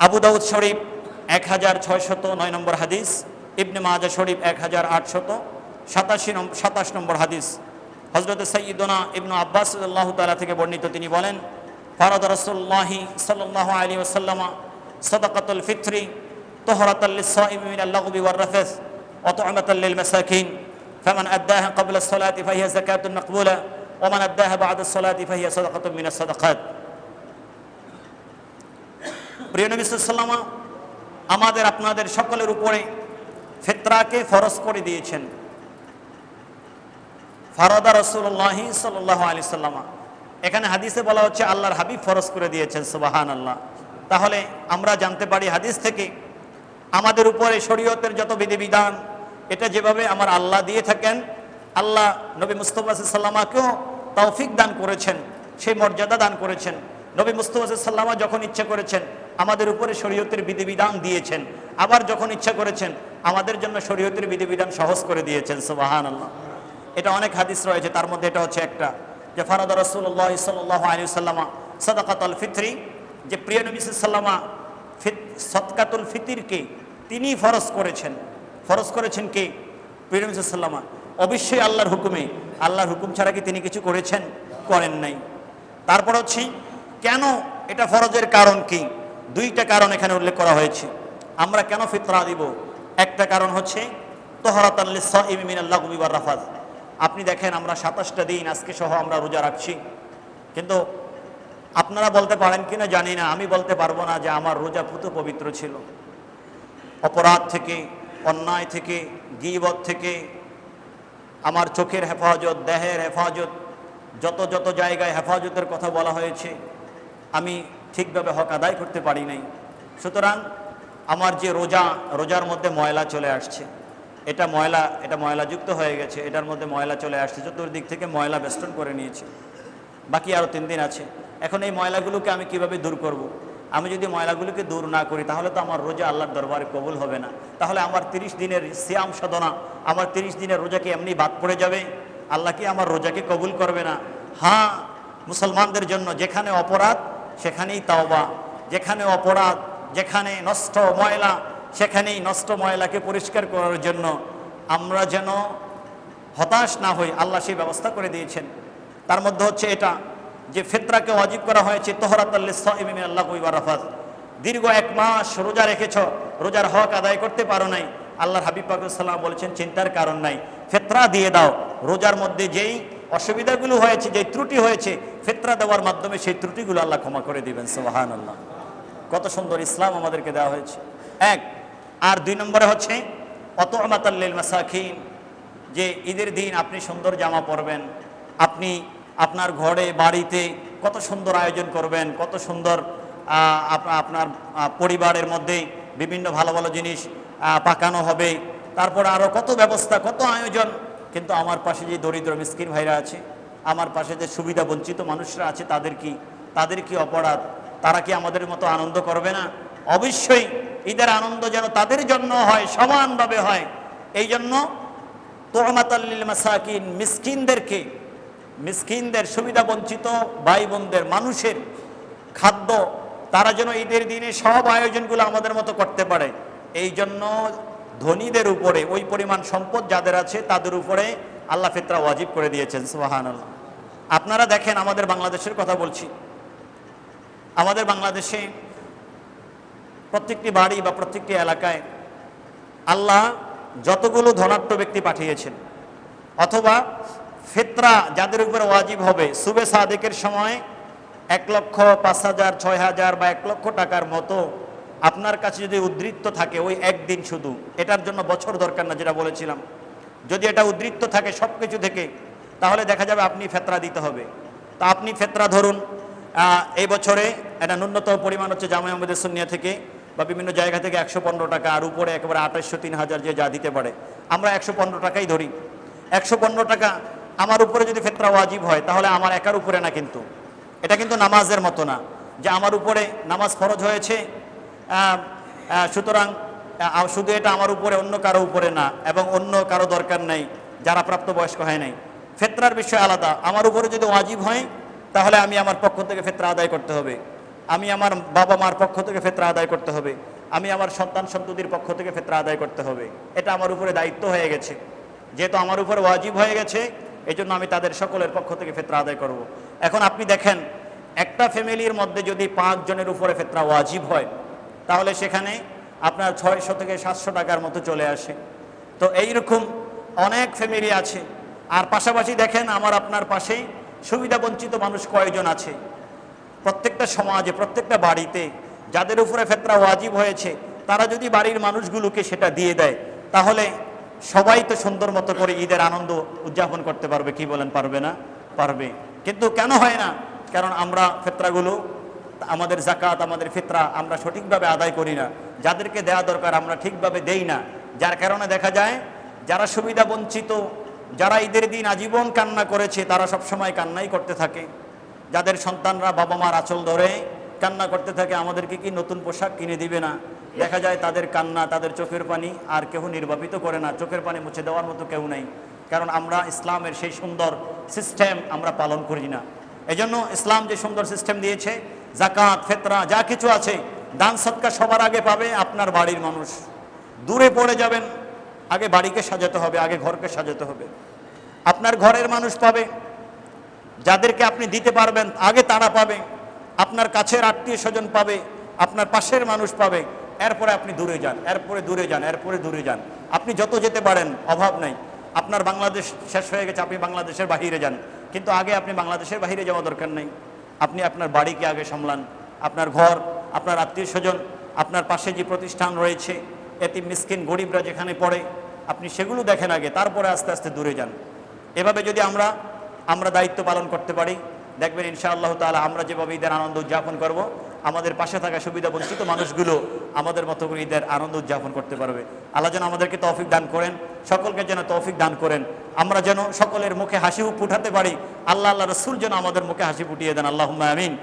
আবু দাউদ শরীফ এক হাজার ছয়শত নয় নম্বর হাদিস ইবনে মাজা শরীফ এক হাজার আটশত সাতাশি নম্বর সাতাশ নম্বর হাদিস হজরত সঈদনা ইবনু আব্বাস আল্লাহ তালা থেকে বর্ণিত তিনি বলেন ফারাদ রসুল্লাহি সাল্লাহ আলী ওসাল্লামা সদাকাতুল ফিত্রি তোহরাতাল্লিসাইমিন আল্লাহবি ওয়াররাফেস অতআমাতাল্লিল মাসাকিন فمن أداها قبل الصلاة فهي زكاة مقبولة ومن أداها بعد الصلاة فهي صدقة من الصدقات প্রিয় নবী সাল্লামা আমাদের আপনাদের সকলের উপরে ফেতরাকে ফরজ করে দিয়েছেন। ফারদা রসুল্লাহি সাল্লাহ আলি সাল্লামা এখানে হাদিসে বলা হচ্ছে, আল্লাহর হাবিব ফরজ করে দিয়েছেন সুবাহান আল্লাহ তাহলে আমরা জানতে পারি হাদিস থেকে, আমাদের উপরে শরীয়তের যত বিধিবিধান, এটা যেভাবে আমার আল্লাহ দিয়ে থাকেন, আল্লাহ নবী মুস্তফা সাল্লামাকেও তৌফিক দান করেছেন, সেই মর্যাদা দান করেছেন। নবী মুস্তফা সাল্লামা যখন ইচ্ছা করেছেন আমাদের উপরে শরীয়তের বিধিবিধান দিয়েছেন। আবার যখন ইচ্ছা করেছেন, আমাদের জন্য শরীয়তের বিধিবিধান সহজ করে দিয়েছেন। সুবাহান আল্লাহ এটা অনেক হাদিস রয়েছে, তার মধ্যে এটা হচ্ছে একটা। যে ফারাদ রসুল্লাহ সাল্লাহ আলী সাল্লামা সদাকাতুল ফিত্রি, যে প্রিয় নবী সাল্লামা সৎকাতুল ফিতিরকে তিনি ফরজ করেছেন। ফরজ করেছেন কে? প্রিয় নবী সাল্লামা অবশ্যই আল্লাহর হুকুমে, আল্লাহর হুকুম ছাড়া কি তিনি কিছু করেছেন? করেন নাই। তারপর হচ্ছে, কেন এটা ফরজের কারণ কি? দুইটা কারণ এখানে উল্লেখ করা হয়েছে। আমরা কেন ফিতরা দিব? একটা কারণ হচ্ছে তোহরাতাল্লিসাইমিনাল্লাহবিবার রাফাজ। আপনি দেখেন, আমরা সাতাশটা দিন আজকে সহ আমরা রোজা রাখছি। কিন্তু আপনারা বলতে পারেন কিনা জানি না, আমি বলতে পারব না যে আমার রোজা পুত পবিত্র ছিল। অপরাধ থেকে, অন্যায় থেকে, গিবত থেকে, আমার চোখের হেফাজত, দেহের হেফাজত, যত যত জায়গায় হেফাজতের কথা বলা হয়েছে, আমি ঠিকভাবে হক আদায় করতে পারি নাই। সুতরাং আমার যে রোজা, রোজার মধ্যে ময়লা চলে আসছে। এটা ময়লা, এটা ময়লাযুক্ত হয়ে গেছে। এটার মধ্যে ময়লা চলে আসছে। চতুর্দিক থেকে ময়লা বেষ্টন করে নিয়েছে। বাকি আরও তিন দিন আছে। এখন এই ময়লাগুলোকে আমি কীভাবে দূর করব। আমি যদি ময়লাগুলোকে দূর না করি, তাহলে তো আমার রোজা আল্লাহর দরবারে কবুল হবে না। তাহলে আমার তিরিশ দিনের সিয়াম সাধনা, আমার তিরিশ দিনের রোজাকে এমনি বাদ পড়ে যাবে? আল্লাহ কি আমার রোজাকে কবুল করবে না? হ্যাঁ মুসলমানদের জন্য যেখানে অপরাধ সেখানেই তাওবা, যেখানে অপরাধ, যেখানে নষ্ট ময়লা, সেখানেই নষ্ট ময়লাকে পরিষ্কার করার জন্য আমরা যেন হতাশ না হই, আল্লাহ সেই ব্যবস্থা করে দিয়েছেন। তার মধ্যে হচ্ছে এটা যে ফেতরাকে অজীব করা হয়েছে তোহরাতাল্লিমিন আল্লাহ রাফাজ দীর্ঘ এক মাস রোজা রেখেছ, রোজার হক আদায় করতে পারো নাই। আল্লাহর হাবিব পাকুসাল্লাম বলেছেন, চিন্তার কারণ নাই। ফেতরা দিয়ে দাও, রোজার মধ্যে যেই অসুবিধাগুলো হয়েছে, যে ত্রুটি হয়েছে, ফেতরা দেওয়ার মাধ্যমে সেই ত্রুটিগুলো আল্লাহ ক্ষমা করে দিবেন সোহান আল্লাহ কত সুন্দর ইসলাম আমাদেরকে দেওয়া হয়েছে। এক, আর দুই নম্বরে হচ্ছে অত আমাতাল্লিল মাসাখিন যে ঈদের দিন আপনি সুন্দর জামা পরবেন, আপনি আপনার ঘরে, বাড়িতে কত সুন্দর আয়োজন করবেন, কত সুন্দর আপনার পরিবারের মধ্যে বিভিন্ন ভালো ভালো জিনিস পাকানো হবে, তারপর আরও কত ব্যবস্থা, কত আয়োজন কিন্তু আমার পাশে যে দরিদ্র মিসকিন ভাইরা আছে, আমার পাশে যে সুবিধা বঞ্চিত মানুষরা আছে, তাদের কি তাদের কি অপরাধ? তারা কি আমাদের মতো আনন্দ করবে না? অবশ্যই ঈদের আনন্দ যেন তাদের জন্য হয়, সমানভাবে হয়। এই জন্য তোহমাতাল্লিল মাসাকিন, মিসকিনদেরকে, মিসকিনদের সুবিধা বঞ্চিত ভাই বোনদের মানুষের খাদ্য, তারা যেন ঈদের দিনে সব আয়োজনগুলো আমাদের মতো করতে পারে। এই জন্য ধনীদের উপরে, ওই পরিমাণ সম্পদ যাদের আছে, তাদের উপরে আল্লাহ ফিতরা ওয়াজিব করে দিয়েছেন সুবাহান আপনারা দেখেন, আমাদের বাংলাদেশের কথা বলছি। আমাদের বাংলাদেশে প্রত্যেকটি বাড়ি বা প্রত্যেকটি এলাকায় আল্লাহ যতগুলো ধনাঢ্য ব্যক্তি পাঠিয়েছেন, অথবা ফেতরা যাদের উপরে ওয়াজিব হবে, সুবে সাদেকের সময় এক লক্ষ পাঁচ হাজার, ছয় হাজার বা এক লক্ষ টাকার মতো আপনার কাছে যদি উদ্বৃত্ত থাকে ওই একদিন শুধু, এটার জন্য বছর দরকার না যেটা বলেছিলাম। যদি এটা উদ্বৃত্ত থাকে সব কিছু থেকে, তাহলে দেখা যাবে আপনি ফেতরা দিতে হবে। তা আপনি ফেতরা ধরুন এই বছরে এটা ন্যূনতম পরিমাণ হচ্ছে জামাই আমাদের সুনিয়া থেকে, বা বিভিন্ন জায়গা থেকে একশো পনেরো টাকা, আর উপরে একেবারে আঠাশশো তিন হাজার যে যা দিতে পারে। আমরা একশো পনেরো টাকাই ধরি। একশো পনেরো টাকা আমার উপরে যদি ফেতরা ওয়াজিব হয়, তাহলে আমার একার উপরে না কিন্তু। এটা কিন্তু নামাজের মতো না। যে আমার উপরে নামাজ ফরজ হয়েছে সুতরাং শুধু এটা আমার উপরে, অন্য কারও উপরে না, এবং অন্য কারও দরকার নাই, যারা প্রাপ্তবয়স্ক হয় নাই। ফেতরার বিষয় আলাদা। আমার উপরে যদি ওয়াজিব হয়, তাহলে আমি আমার পক্ষ থেকে ফেতরা আদায় করতে হবে। আমি আমার বাবা মার পক্ষ থেকে ফেতরা আদায় করতে হবে। আমি আমার সন্তান সন্ততির পক্ষ থেকে ফেতরা আদায় করতে হবে। এটা আমার উপরে দায়িত্ব হয়ে গেছে। যেহেতু আমার উপরে ওয়াজিব হয়ে গেছে এই জন্য আমি তাদের সকলের পক্ষ থেকে ফেতরা আদায় করব। এখন আপনি দেখেন, একটা ফ্যামিলির মধ্যে যদি পাঁচজনের উপরে ফেতরা ওয়াজিব হয় তাহলে সেখানে আপনার ছয়শো থেকে সাতশো টাকার মতো চলে আসে। তো এইরকম অনেক ফ্যামিলি আছে। আর পাশাপাশি দেখেন আমার আপনার পাশেই সুবিধা বঞ্চিত মানুষ কয়জন আছে। প্রত্যেকটা সমাজে, প্রত্যেকটা বাড়িতে যাদের উপরে ফেতরা ওয়াজিব হয়েছে, তারা যদি বাড়ির মানুষগুলোকে সেটা দিয়ে দেয়, তাহলে সবাই তো সুন্দর মতো করে ঈদের আনন্দ উদযাপন করতে পারবে, কি বলেন, পারবে না? পারবে। কিন্তু কেন হয় না? কারণ আমরা ফেতরাগুলো আমাদের জাকাত আমাদের ফিতরা আমরা সঠিকভাবে আদায় করি না। যাদেরকে দেওয়া দরকার আমরা ঠিকভাবে দেই না। যার কারণে দেখা যায়, যারা সুবিধা বঞ্চিত, যারা ঈদের দিন আজীবন কান্না করেছে, তারা সবসময় কান্নাই করতে থাকে। যাদের সন্তানরা বাবা মার আঁচল ধরে কান্না করতে থাকে, আমাদেরকে কি নতুন পোশাক কিনে দিবে না? দেখা যায় তাদের কান্না, তাদের চোখের পানি আর কেউ নির্বাপিত করে না। চোখের পানি মুছে দেওয়ার মতো কেউ নেই। কারণ আমরা ইসলামের সেই সুন্দর সিস্টেম আমরা পালন করি না। এজন্য ইসলাম যে সুন্দর সিস্টেম দিয়েছে জাকাত, ফেতরা, যা কিছু আছে, দান সৎকার সবার আগে পাবে আপনার বাড়ির মানুষ। দূরে পড়ে যাবেন, আগে বাড়িকে সাজাতে হবে, আগে ঘরকে সাজাতে হবে। আপনার ঘরের মানুষ পাবে, যাদেরকে আপনি দিতে পারবেন, আগে তারা পাবে। আপনার কাছের আত্মীয় স্বজন পাবে, আপনার পাশের মানুষ পাবে। এরপরে আপনি দূরে যান, এরপরে দূরে যান, এরপরে দূরে যান। আপনি যত যেতে পারেন, অভাব নাই। আপনার বাংলাদেশ শেষ হয়ে গেছে, আপনি বাংলাদেশের বাহিরে যান। কিন্তু আগে আপনি বাংলাদেশের বাহিরে যাওয়া দরকার নেই। আপনি আপনার বাড়িকে আগে সামলান, আপনার ঘর, আপনার আত্মীয় স্বজন, আপনার পাশে যে প্রতিষ্ঠান রয়েছে এটি মিসকিন গরিবরা যেখানে পড়ে, আপনি সেগুলো দেখেন আগে, তারপরে আস্তে আস্তে দূরে যান। এভাবে যদি আমরা আমরা দায়িত্ব পালন করতে পারি, দেখবেন ইনশাআল্লাহ তাহলে আমরা যেভাবে ঈদের আনন্দ উদযাপন করব আমাদের পাশে থাকা সুবিধা বঞ্চিত মানুষগুলো আমাদের মতো করে ঈদের আনন্দ উদযাপন করতে পারবে। আল্লাহ যেন আমাদেরকে তৌফিক দান করেন, সকলকে যেন তৌফিক দান করেন। আমরা যেন সকলের মুখে হাসি ফুটাতে পারি। আল্লাহ আল্লাহ রসুল যেন আমাদের মুখে হাসি ফুটিয়ে দেন। আল্লাহ আমিন।